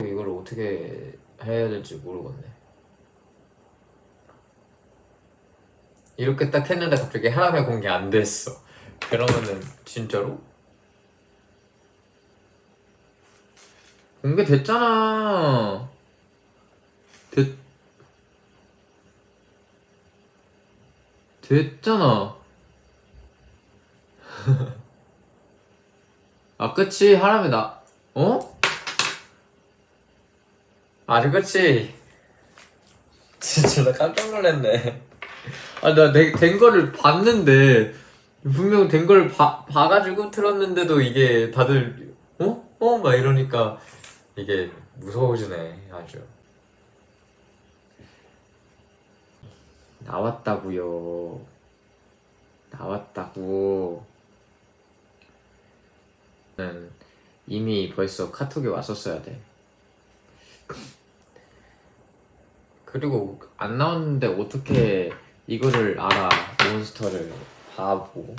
이걸 어떻게 해야 될지 모르겠네. 이렇게 딱 했는데 갑자기 하람의 공개 안 됐어. 그러면은 진짜로? 공개 됐잖아. 됐 됐잖아. 아, 그치. 하람이 나, 어? 아, 그치. 진짜 나 깜짝 놀랐네. 아, 나된 거를 봤는데, 분명 된 걸 봐가지고 틀었는데도 이게 다들, 어? 어? 막 이러니까, 이게 무서워지네, 아주. 나왔다고요. 나왔다고. 는 이미 벌써 카톡이 왔었어야 돼. 그리고 안 나왔는데 어떻게 이거를 알아? 몬스터를 바보.